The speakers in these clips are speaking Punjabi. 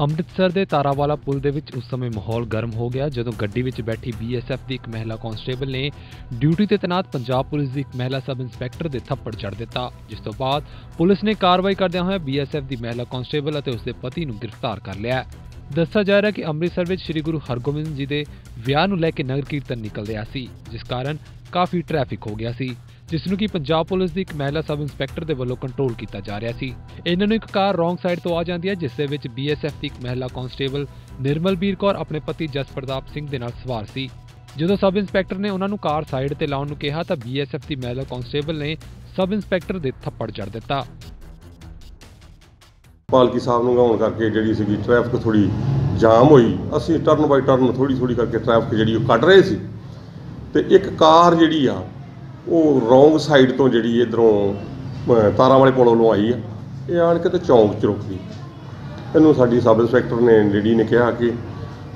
ਅੰਮ੍ਰਿਤਸਰ ਦੇ ਤਾਰਾਵਾਲਾ ਪੁਲ ਦੇ ਵਿੱਚ ਉਸ ਸਮੇਂ ਮਾਹੌਲ ਗਰਮ ਹੋ ਗਿਆ, ਜਦੋਂ ਗੱਡੀ ਵਿੱਚ ਬੈਠੀ ਬੀਐਸਐਫ ਦੀ ਇੱਕ ਮਹਿਲਾ ਕਾਂਸਟੇਬਲ ਨੇ ਡਿਊਟੀ ਤੇ ਤੈਨਾਤ ਪੰਜਾਬ ਪੁਲਿਸ ਦੀ ਇੱਕ ਮਹਿਲਾ ਸਬ ਇੰਸਪੈਕਟਰ ਦੇ ਥੱਪੜ ਜੜ ਦਿੱਤਾ। ਜਿਸ ਤੋਂ ਬਾਅਦ ਪੁਲਿਸ ਨੇ ਕਾਰਵਾਈ ਕਰਦਿਆਂ ਹੋਇਆ ਬੀਐਸਐਫ ਦੀ ਮਹਿਲਾ ਕਾਂਸਟੇਬਲ ਅਤੇ ਉਸਦੇ ਪਤੀ ਨੂੰ ਗ੍ਰਿਫਤਾਰ ਕਰ ਲਿਆ। ਦੱਸਿਆ ਜਾ ਰਿਹਾ ਕਿ ਅੰਮ੍ਰਿਤਸਰ ਵਿੱਚ ਸ੍ਰੀ ਗੁਰੂ ਹਰਗੋਬਿੰਦ ਜੀ ਦੇ ਵਿਆਹ ਨੂੰ ਲੈ ਕੇ ਨਗਰ ਕੀਰਤਨ ਨਿਕਲ ਰਿਹਾ ਸੀ, ਜਿਸ ਕਾਰਨ ਕਾਫੀ ਟ੍ਰੈਫਿਕ ਹੋ ਗਿਆ ਸੀ। ਜਿਸ ਨੂੰ ਕਿ ਪੰਜਾਬ ਪੁਲਿਸ ਦੀ ਇੱਕ ਮਹਿਲਾ ਸਬ ਇੰਸਪੈਕਟਰ ਦੇ ਵੱਲੋਂ ਕੰਟਰੋਲ ਕੀਤਾ ਜਾ ਰਿਹਾ ਸੀ। ਇਹਨਾਂ ਨੂੰ ਇੱਕ ਕਾਰ ਰੋਂਗ ਸਾਈਡ ਤੋਂ ਆ ਜਾਂਦੀ ਹੈ, ਜਿਸ ਦੇ ਵਿੱਚ ਬੀਐਸਐਫ ਦੀ ਇੱਕ ਮਹਿਲਾ ਕਾਂਸਟੇਬਲ ਨਿਰਮਲਬੀਰ ਕੌਰ ਆਪਣੇ ਪਤੀ ਜਸਪ੍ਰਤਾਪ ਸਿੰਘ ਦੇ ਨਾਲ ਸਵਾਰ ਸੀ। ਜਦੋਂ ਸਬ ਇੰਸਪੈਕਟਰ ਨੇ ਉਹਨਾਂ ਨੂੰ ਕਾਰ ਸਾਈਡ ਤੇ ਲਾਉਣ ਨੂੰ ਕਿਹਾ, ਤਾਂ ਬੀਐਸਐਫ ਦੀ ਮਹਿਲਾ ਕਾਂਸਟੇਬਲ ਨੇ ਸਬ ਇੰਸਪੈਕਟਰ ਦੇ ਥੱਪੜ ਜੜ ਦਿੱਤਾ। ਪਾਲਕੀ ਸਾਹਿਬ ਨੂੰ ਗਾਉਣ ਕਰਕੇ ਜਿਹੜੀ ਸੀਗੀ ਟ੍ਰੈਫਿਕ ਥੋੜੀ ਜਾਮ ਹੋਈ, ਅਸੀਂ ਟਰਨ ਬਾਈ ਟਰਨ ਥੋੜੀ ਥੋੜੀ ਕਰਕੇ ਟ੍ਰੈਫਿਕ ਜਿਹੜੀ ਉਹ ਕੱਢ ਰਹੇ ਸੀ। ਤੇ ਇੱਕ ਕਾਰ ਜਿਹੜੀ ਆ ਉਹ ਰੋਂਗ ਸਾਈਡ ਤੋਂ ਜਿਹੜੀ ਇਧਰੋਂ ਤਾਰਾਂ ਵਾਲੇ ਪੁਲ ਵੱਲੋਂ ਆਈ ਆ। ਇਹ ਆਣ ਕੇ ਤੇ ਚੌਂਕ 'ਚ ਰੁਕ ਗਈ। ਇਹਨੂੰ ਸਾਡੀ ਸਬ ਇੰਸਪੈਕਟਰ ਨੇ ਲੇਡੀ ਨੇ ਕਿਹਾ ਕਿ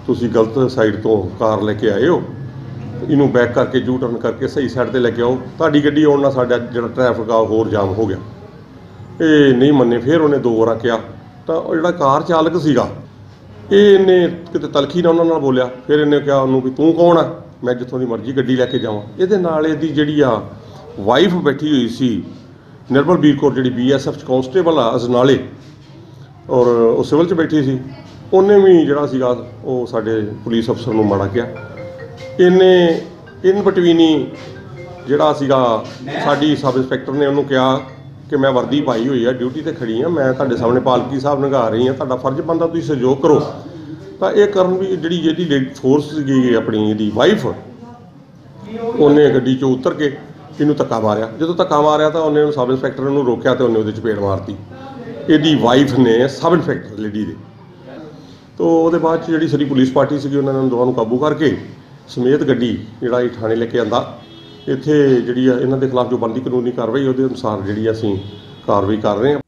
ਤੁਸੀਂ ਗਲਤ ਸਾਈਡ ਤੋਂ ਕਾਰ ਲੈ ਕੇ ਆਏ ਹੋ। ਇਹਨੂੰ ਬੈਕ ਕਰਕੇ ਯੂ ਟਰਨ ਕਰਕੇ ਸਹੀ ਸਾਈਡ ਤੇ ਲੈ ਕੇ ਆਓ। ਤੁਹਾਡੀ ਗੱਡੀ ਆਉਣ ਨਾਲ ਸਾਡਾ ਜਿਹੜਾ ਟ੍ਰੈਫਿਕ ਆ, ਉਹ ਹੋਰ ਜਾਮ ਹੋ ਗਿਆ। ਇਹ ਨਹੀਂ ਮੰਨੇ, ਫਿਰ ਉਹਨੇ ਦੋ ਵਾਰਾਂ ਕਿਹਾ। ਤਾਂ ਉਹ ਜਿਹੜਾ ਕਾਰ ਚਾਲਕ ਸੀਗਾ ਇਹ ਇਹਨੇ ਕਿਤੇ ਤਲਖੀ ਨਾਲ ਉਹਨਾਂ ਨਾਲ ਬੋਲਿਆ, ਫਿਰ ਇਹਨੇ ਕਿਹਾ ਉਹਨੂੰ ਵੀ ਤੂੰ ਕੌਣ ਆ? ਮੈਂ ਜਿੱਥੋਂ ਦੀ ਮਰਜ਼ੀ ਗੱਡੀ ਲੈ ਕੇ ਜਾਵਾਂ। ਇਹਦੇ ਨਾਲ ਇਹਦੀ ਜਿਹੜੀ ਆ ਵਾਈਫ ਬੈਠੀ ਹੋਈ ਸੀ, ਨਿਰਮਲ ਬੀਰ ਕੌਰ, ਜਿਹੜੀ ਬੀਐਸਐਫ ਚ ਕਾਂਸਟੇਬਲ ਆ ਅਜਨਾਲੇ, ਔਰ ਉਹ ਸਿਵਲ ਚ ਬੈਠੀ ਸੀ। ਉਹਨੇ ਵੀ ਜਿਹੜਾ ਸੀਗਾ ਉਹ ਸਾਡੇ ਪੁਲਿਸ ਅਫਸਰ ਨੂੰ ਮਾੜਾ ਕਿਹਾ। ਇਹਨੇ ਇਨ ਬਿਟਵੀਨੀ ਜਿਹੜਾ ਸੀਗਾ ਸਾਡੀ ਸਬ ਇੰਸਪੈਕਟਰ ਨੇ ਉਹਨੂੰ ਕਿਹਾ ਕਿ ਮੈਂ ਵਰਦੀ ਪਾਈ ਹੋਈ ਆ, ਡਿਊਟੀ ਤੇ ਖੜੀ ਆ, ਮੈਂ ਤੁਹਾਡੇ ਸਾਹਮਣੇ ਪਾਲਕੀ ਸਾਹਿਬ ਨਗਾ ਰਹੀ ਆ, ਤੁਹਾਡਾ ਫਰਜ਼ ਬਣਦਾ ਤੁਸੀਂ ਸਹਿਯੋਗ ਕਰੋ। ਤਾਂ ਇਹ ਕਰਨ ਵੀ ਜਿਹੜੀ ਜਿਹੜੀ ਫੋਰਸ ਸੀਗੀ ਆਪਣੀ ਇਹਦੀ ਵਾਈਫ ਉਹਨੇ ਗੱਡੀ ਚੋਂ ਉਤਰ ਕੇ ਇਹਨੂੰ ਧੱਕਾ ਮਾਰਿਆ। ਜਦੋਂ ਧੱਕਾ ਮਾਰਿਆ ਤਾਂ ਉਹਨੇ ਉਹਨੂੰ ਸਬ ਇੰਸਪੈਕਟਰ ਨੂੰ ਰੋਕਿਆ ਤੇ ਉਹਨੇ ਉਹਦੇ ਚਪੇੜ ਮਾਰਤੀ। ਇਹਦੀ ਵਾਈਫ ਨੇ ਸਬ ਇੰਸਪੈਕਟਰ ਲੇਡੀ ਦੇ। ਤੋ ਉਹਦੇ ਬਾਅਦ 'ਚ ਜਿਹੜੀ ਸਾਡੀ ਪੁਲਿਸ ਪਾਰਟੀ ਸੀਗੀ, ਉਹਨਾਂ ਨੇ ਦੋਵਾਂ ਨੂੰ ਕਾਬੂ ਕਰਕੇ ਸਮੇਤ ਗੱਡੀ ਜਿਹੜਾ ਇਹ ਥਾਣੇ ਲੈ ਕੇ ਆਂਦਾ। ਇੱਥੇ ਜਿਹੜੀ ਆ, ਇਹਨਾਂ ਦੇ ਖਿਲਾਫ ਜੋ ਬਣਦੀ ਕਾਨੂੰਨੀ ਕਾਰਵਾਈ, ਉਹਦੇ ਅਨੁਸਾਰ ਜਿਹੜੀ ਅਸੀਂ ਕਾਰਵਾਈ ਕਰ ਰਹੇ ਹਾਂ।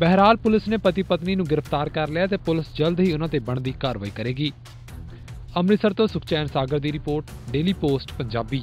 ਬਹਿਰਾਲ ਪੁਲਿਸ ਨੇ ਪਤੀ ਪਤਨੀ ਨੂੰ ਗ੍ਰਿਫਤਾਰ ਕਰ ਲਿਆ ਤੇ ਪੁਲਿਸ ਜਲਦ ਹੀ ਉਹਨਾਂ ਤੇ ਬਣਦੀ ਕਾਰਵਾਈ ਕਰੇਗੀ। ਅੰਮ੍ਰਿਤਸਰ ਤੋਂ ਸੁਖਚੈਨ ਸਾਗਰ ਦੀ ਰਿਪੋਰਟ, ਡੇਲੀ ਪੋਸਟ, ਪੰਜਾਬੀ।